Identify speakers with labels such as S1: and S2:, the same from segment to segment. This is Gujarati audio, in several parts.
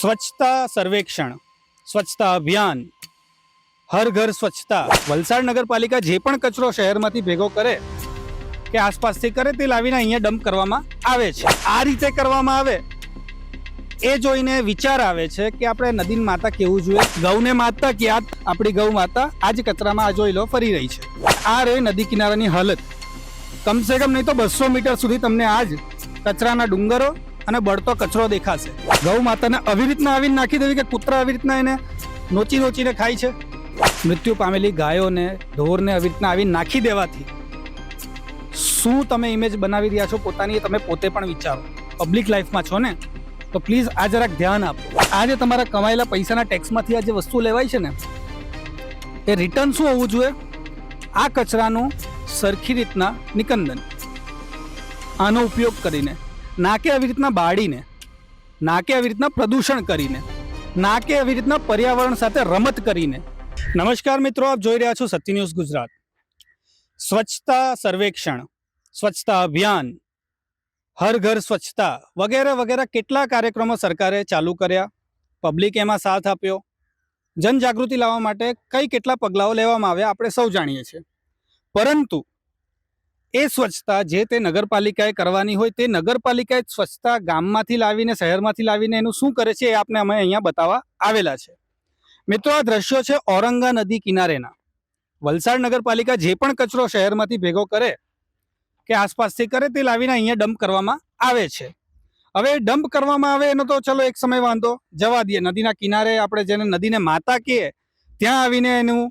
S1: સ્વચ્છતા સર્વેક્ષણ, સ્વચ્છતા અભિયાન, હર ઘર સ્વચ્છતા. વલસાડ નગરપાલિકા જે પણ કચરો શહેરમાંથી ભેગો કરે કે આસપાસથી કરે તે લાવીને અહીંયા ડમ્પ કરવામાં આવે છે. આ રીતે કરવામાં આવે. એ જોઈને વિચાર આવે છે કે આપણે નદીની માતા કેવું જોઈએ? ગૌને માતા કે આ આપણી ગૌ માતા આ જ કચરામાં આ જોઈ લો, ફરી રહી છે. આ રહી નદી કિનારાની હાલત. કમસે કમ નહીં તો બસો મીટર સુધી તમને આજ કચરાના ડુંગરો અને બળતો કચરો દેખાશે. ગૌ માતાને આવી રીતના આવીને નાખી દેવી કે કૂતરા આવી રીતના એને નોચી નોચીને ખાય છે? મૃત્યુ પામેલી ગાયોને, ઢોરને આવી રીતના આવીને નાખી દેવાથી શું તમે ઇમેજ બનાવી રહ્યા છો પોતાની તમે પોતે પણ વિચારો. પબ્લિક લાઈફમાં છો ને? તો પ્લીઝ આ જરાક ધ્યાન આપો. આ જે તમારા કમાયેલા પૈસાના ટેક્સમાંથી આ જે વસ્તુ લેવાય છે ને, એ રિટર્ન શું હોવું જોઈએ? આ કચરાનું સરખી રીતના નિકંદન. આનો ઉપયોગ કરીને ના કે આવી રીતના બાળીને ના કે આવી રીતના પ્રદૂષણ કરીને ના કે આવી રીતના પર્યાવરણ સાથે રમત કરીને. નમસ્કાર મિત્રો, આપ જોઈ રહ્યા છો સત્ય ન્યૂઝ ગુજરાત. સ્વચ્છતા સર્વેક્ષણ, સ્વચ્છતા અભિયાન, હર ઘર સ્વચ્છતા વગેરે વગેરે કેટલા કાર્યક્રમો સરકારે ચાલુ કર્યા, પબ્લિક એમાં સાથ આપ્યો, જનજાગૃતિ લાવવા માટે કઈ કેટલા પગલાઓ લેવામાં આવ્યા, આપણે સૌ જાણીએ છીએ. પરંતુ એ સ્વચ્છતા જે તે નગરપાલિકાએ કરવાની હોય તે નગરપાલિકાએ સ્વચ્છતા ગામમાંથી લાવીને, શહેરમાંથી લાવીને એનું શું કરે છે એ આપણે અમે અહીંયા બતાવવા આવેલા છે. મિત્રો, આ દ્રશ્યો છે ઔરંગા નદી કિનારેના. વલસાડ નગરપાલિકા જે પણ કચરો શહેરમાંથી ભેગો કરે કે આસપાસથી કરે તે લાવીને અહીંયા ડમ્પ કરવામાં આવે છે. હવે ડમ્પ કરવામાં આવે એનો તો ચલો એક સમય વાંધો. જવા દઈએ. નદીના કિનારે આપણે જેને નદીને માતા કહીએ, ત્યાં આવીને એનું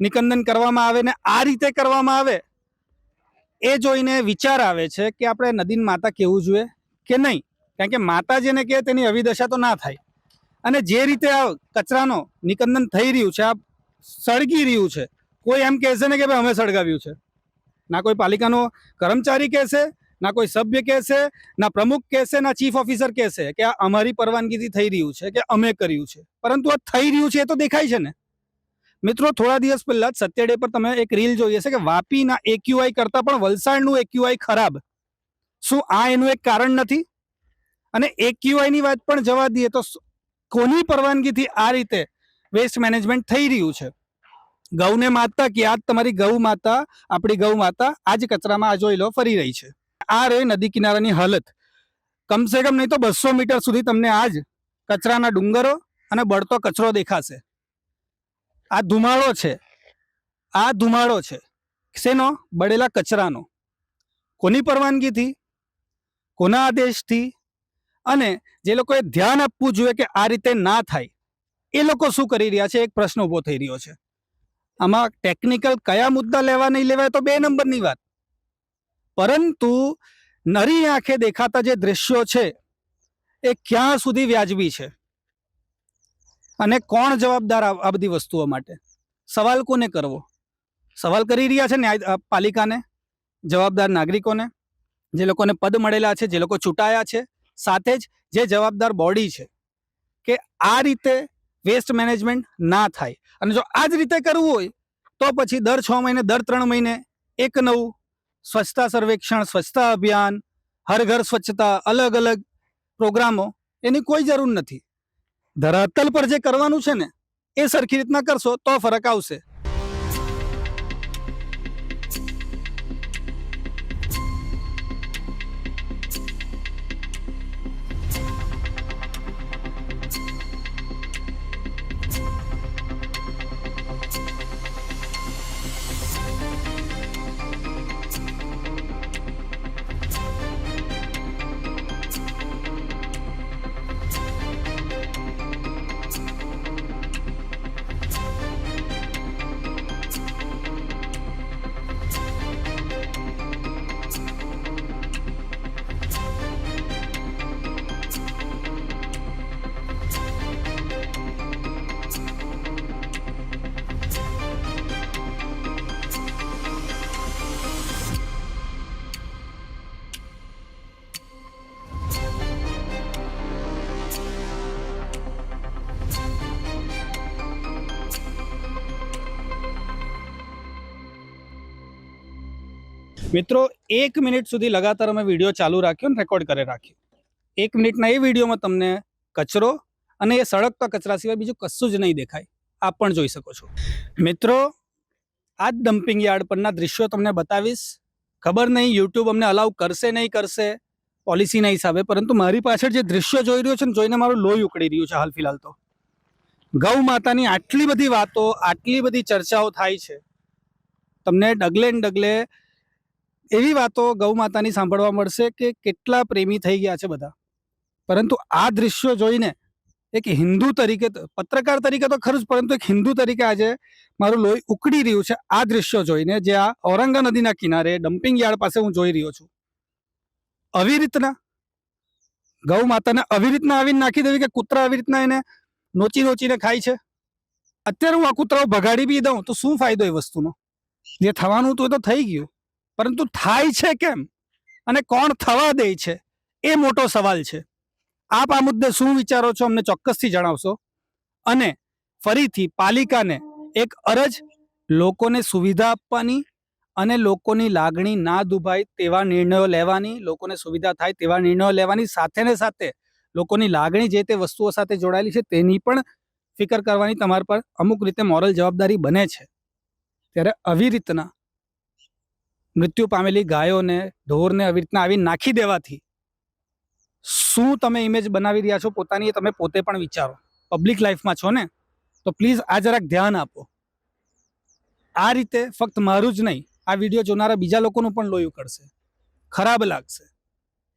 S1: નિકંદન કરવામાં આવે ને આ રીતે કરવામાં આવે એ જોઈને વિચાર આવે છે કે આપણે નદીન માતા કેવું જોઈએ કે નહીં? કારણ કે માતા જેને કહે તેની અવિદશા તો ના થાય. અને જે રીતે આ કચરાનો નિકંદન થઈ રહ્યું છે, આ સળગી રહ્યું છે, કોઈ એમ કહેશે ને કે ભાઈ અમે સળગાવ્યું છે. ના કોઈ પાલિકાનો કર્મચારી કહેશે, ના કોઈ સભ્ય કહેશે, ના પ્રમુખ કહેશે, ના ચીફ ઓફિસર કહેશે કે આ અમારી પરવાનગીથી થઈ રહ્યું છે, કે અમે કર્યું છે. પરંતુ આ થઈ રહ્યું છે એ તો દેખાય છે ને. મિત્રો, થોડા દિવસ પહેલા જ સત્ય ડે પર તમે એક રીલ જોઈ હશે કે વાપીના એક્યુઆઈ કરતાં પણ વલસાડનું એક્યુઆઈ ખરાબ. શું આ એનું એક કારણ નથી? અને એક્યુઆઈ ની વાત પણ જવા દઈએ તો કોની પરવાનગીથી આ રીતે વેસ્ટ મેનેજમેન્ટ થઈ રહ્યું છે? ગૌને માતા કે આજ તમારી ગૌ માતા, આપણી ગૌ માતા આજ કચરામાં આ જોઈ લો, ફરી રહી છે. આ રહી નદી કિનારાની હાલત. કમસે કમ નહીં તો બસો મીટર સુધી તમને આજ કચરાના ડુંગરો અને બળતો કચરો દેખાશે. આ ધુમાડો છે. આ ધુમાડો છે. શેનો? બળેલા કચરાનો. કોની પરવાનગીથી? કોના આદેશથી? અને જે લોકોએ ધ્યાન આપવું જોઈએ કે આ રીતે ના થાય, એ લોકો શું કરી રહ્યા છે? એક પ્રશ્ન ઊભો થઈ રહ્યો છે. આમાં ટેકનિકલ કયા મુદ્દા લેવા નહીં લેવાય તો બે નંબરની વાત. પરંતુ નરી આંખે દેખાતા જે દ્રશ્યો છે, એ ક્યાં સુધી વ્યાજબી છે? અને કોણ જવાબદાર આ બધી વસ્તુઓ માટે? સવાલ કોને કરવો? સવાલ કરી રહ્યા છે ન્યાય પાલિકાને, જવાબદાર નાગરિકોને, જે લોકોને પદ મળેલા છે, જે લોકો ચૂંટાયા છે, સાથે જ જે જવાબદાર બોડી છે, કે આ રીતે વેસ્ટ મેનેજમેન્ટ ના થાય. અને જો આ જ રીતે કરવું હોય, તો પછી દર છ મહિને, દર ત્રણ મહિને એક નવું સ્વચ્છતા સર્વેક્ષણ, સ્વચ્છતા અભિયાન, હર ઘર સ્વચ્છતા અલગ અલગ પ્રોગ્રામો, એની કોઈ જરૂર નથી. ધરાતલ પર જે કરવાનું છે ને એ સરખી રીતના કરશો તો ફરક આવશે. મિત્રો, એક મિનિટ સુધી લગાતાર અમે વીડિયો ચાલુ રાખ્યો ને રેકોર્ડ કરી રાખ્યો. એક મિનિટના એ વિડીયોમાં તમને કચરો અને એ સળગતા કચરા સિવાય બીજું કશું જ નહીં દેખાય. આપ પણ જોઈ શકો છો. મિત્રો, આ જ ડમ્પિંગ યાર્ડ પરના દૃશ્યો તમને બતાવીશ. ખબર નહીં યુટ્યુબ અમને અલાઉ કરશે નહીં કરશે પોલિસીના હિસાબે, પરંતુ મારી પાછળ જે દૃશ્ય જોઈ રહ્યો છે ને, જોઈને મારું લોહી ઉકળી રહ્યું છે હાલ ફિલહાલ તો. ગૌ માતાની આટલી બધી વાતો, આટલી બધી ચર્ચાઓ થાય છે. તમને ડગલે ને ડગલે એવી વાતો ગૌ માતાની સાંભળવા મળશે કે કેટલા પ્રેમી થઈ ગયા છે બધા. પરંતુ આ દૃશ્યો જોઈને એક હિન્દુ તરીકે પત્રકાર તરીકે તો ખરું જ, પરંતુ એક હિન્દુ તરીકે આજે મારું લોહી ઉકળી રહ્યું છે આ દૃશ્યો જોઈને, જે આ ઔરંગા નદીના કિનારે, ડમ્પિંગ યાર્ડ પાસે હું જોઈ રહ્યો છું. આવી રીતના ગૌ માતાને આવી રીતના આવીને નાખી દેવી કે કૂતરા આવી રીતના એને નોચી નોચીને ખાય છે? અત્યારે હું આ કૂતરાઓ ભગાડી બી દઉં તો શું ફાયદો એ વસ્તુનો? જે થવાનું હતું એ તો થઈ ગયું. પરંતુ થાય છે કેમ? અને કોણ થવા દે છે? એ મોટો સવાલ છે. આપ આ મુદ્દે શું વિચારો છો અમને ચોક્કસથી જણાવશો. અને ફરીથી પાલિકાને એક અરજ, લોકોને સુવિધા આપવાની અને લોકોની લાગણી ના દુભાય તેવા નિર્ણયો લેવાની, લોકોને સુવિધા થાય તેવા નિર્ણયો લેવાની સાથે ને સાથે લોકોની લાગણી જે તે વસ્તુઓ સાથે જોડાયેલી છે તેની પણ ફિકર કરવાની તમારા પર અમુક રીતે મોરલ જવાબદારી બને છે. ત્યારે આવી રીતના મૃત્યુ પામેલી ગાયોને, ઢોરને આવી રીતના આવી નાખી દેવાથી શું તમે ઇમેજ બનાવી રહ્યા છો પોતાની તમે પોતે પણ વિચારો. પબ્લિક લાઈફમાં છો ને? તો પ્લીઝ આ જરાક ધ્યાન આપો. આ રીતે ફક્ત મારું જ નહીં, આ વીડિયો જોનારા બીજા લોકોનું પણ લોહી ઉકળશે ખરાબ લાગશે.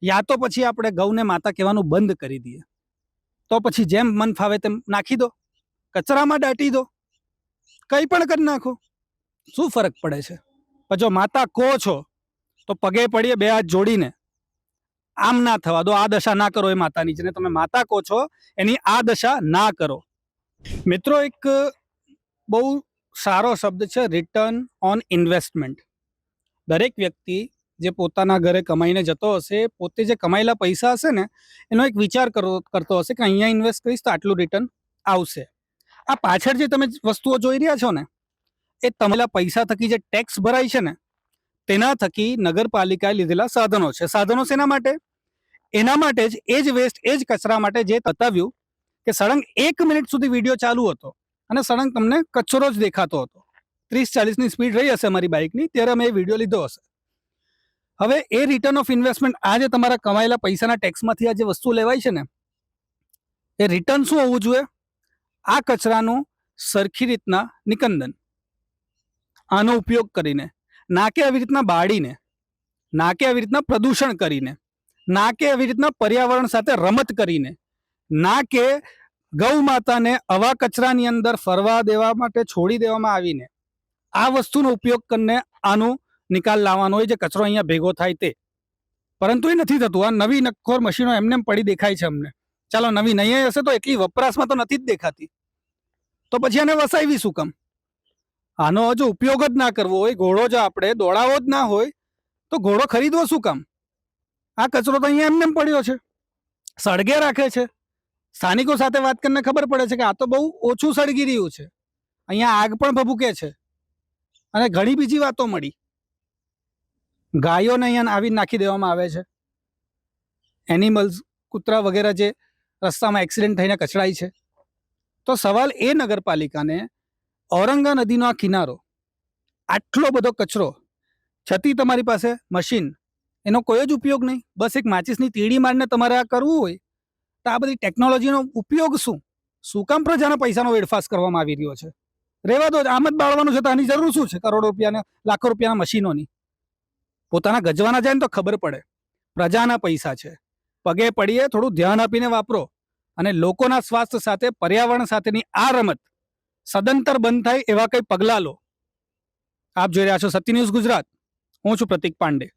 S1: યા તો પછી આપણે ગૌને માતા કહેવાનું બંધ કરી દઈએ. તો પછી જેમ મન ફાવે તેમ નાખી દો. કચરામાં દાટી દો. કંઈ પણ કરી નાખો. શું ફરક પડે છે? પણ જો માતા કહો છો, તો પગે પડીએ બે હાથ જોડીને. આમ ના થવા દો, આ દશા ના કરો એ માતાની જેને તમે માતા કહો છો, એની આ દશા ના કરો. મિત્રો, એક બહુ સારો શબ્દ છે રિટર્ન ઓન ઇન્વેસ્ટમેન્ટ દરેક વ્યક્તિ જે પોતાના ઘરે કમાઈને જતો હશે, પોતે જે કમાયેલા પૈસા હશે ને, એનો એક વિચાર કરો, કરતો હશે કે અહીંયા ઇન્વેસ્ટ કરીશ તો આટલું રિટર્ન આવશે. આ પાછળ જે તમે વસ્તુઓ જોઈ રહ્યા છો ને એ તમારા પૈસા થકી જે ટેક્સ ભરાય છે ને, તેના થકી નગરપાલિકાએ લીધેલા સાધનો છે. સાધનો શેના માટે? એના માટે જ, એ જ વેસ્ટ એ જ કચરા માટે જે બતાવ્યું કે સળંગ એક મિનિટ સુધી વીડિયો ચાલુ હતો અને સળંગ તમને કચરો જ દેખાતો હતો. ત્રીસ ચાલીસની સ્પીડ રહી હશે મારી બાઇકની ત્યારે અમે એ વીડિયો લીધો હશે. હવે એ રિટર્ન ઓફ ઇન્વેસ્ટમેન્ટ આ જે તમારા કમાયેલા પૈસાના ટેક્સમાંથી આ જે વસ્તુ લેવાય છે ને, એ રિટર્ન શું હોવું જોઈએ? આ કચરાનું સરખી રીતના નિકંદન. આનો ઉપયોગ કરીને. ના કે આવી રીતના બાળીને, ના કે આવી રીતના પ્રદૂષણ કરીને, ના કે આવી રીતના પર્યાવરણ સાથે રમત કરીને, ના કે ગૌ માતાને આવા કચરાની અંદર ફરવા દેવા માટે છોડી દેવામાં આવીને, આ વસ્તુનો ઉપયોગ કરીને આનો નિકાલ લાવવાનો હોય જે કચરો અહીંયા ભેગો થાય તે. પરંતુ એ નથી થતું. આ નવી નક્કોર મશીનો એમને પડી દેખાય છે અમને. ચાલો નવી નહીં હશે તો એટલી વપરાશમાં તો નથી જ દેખાતી. તો પછી આને વસાવી શું કામ? આનો હજુ ઉપયોગ જ ના કરવો હોય, ઘોડો જો આપણે, દોડાવો જ ના હોય, તો ઘોડો ખરીદવો શું કામ? આ કચરો તો અહીંયા એમને એમ પડ્યો છે. સળગે રાખે છે. સ્થાનિકો સાથે વાત કરીને ખબર પડે છે કે આ તો બહુ ઓછું સળગી રહ્યું છે. અહીંયા આગ પણ ભભૂકે છે. અને ઘણી બીજી વાતો મળી. ગાયોને અહીંયા આવી નાખી દેવામાં આવે છે. એનિમલ્સ કૂતરા વગેરે જે રસ્તામાં એક્સિડન્ટ થઈને કચડાય છે. તો સવાલ એ નગરપાલિકાને ઔરંગા નદીનો આ કિનારો, આટલો બધો કચરો, છતી તમારી પાસે મશીન એનો કોઈ જ ઉપયોગ નહીં. બસ એક માચિસની તીડી મારીને તમારે આ કરવું હોય, તો આ બધી ટેકનોલોજીનો ઉપયોગ શું? શું કામ પ્રજાના પૈસાનો વેડફાસ કરવામાં આવી રહ્યો છે? રહેવા દો, આમ જ બાળવાનું છે તો આની જરૂર શું છે? કરોડો રૂપિયાના, લાખો રૂપિયાના મશીનોની પોતાના ગજવાના જાય ને તો ખબર પડે, પ્રજાના પૈસા છે. પગે પડીએ, થોડું ધ્યાન આપીને વાપરો, અને લોકોના સ્વાસ્થ્ય સાથે, પર્યાવરણ સાથેની આ રમત સદંતર બંધ થાય એવા કંઈ પગલાં લો. આપ જોઈ રહ્યા છો સત્ય ન્યૂઝ ગુજરાત. હું છું પ્રતિક પાંડે.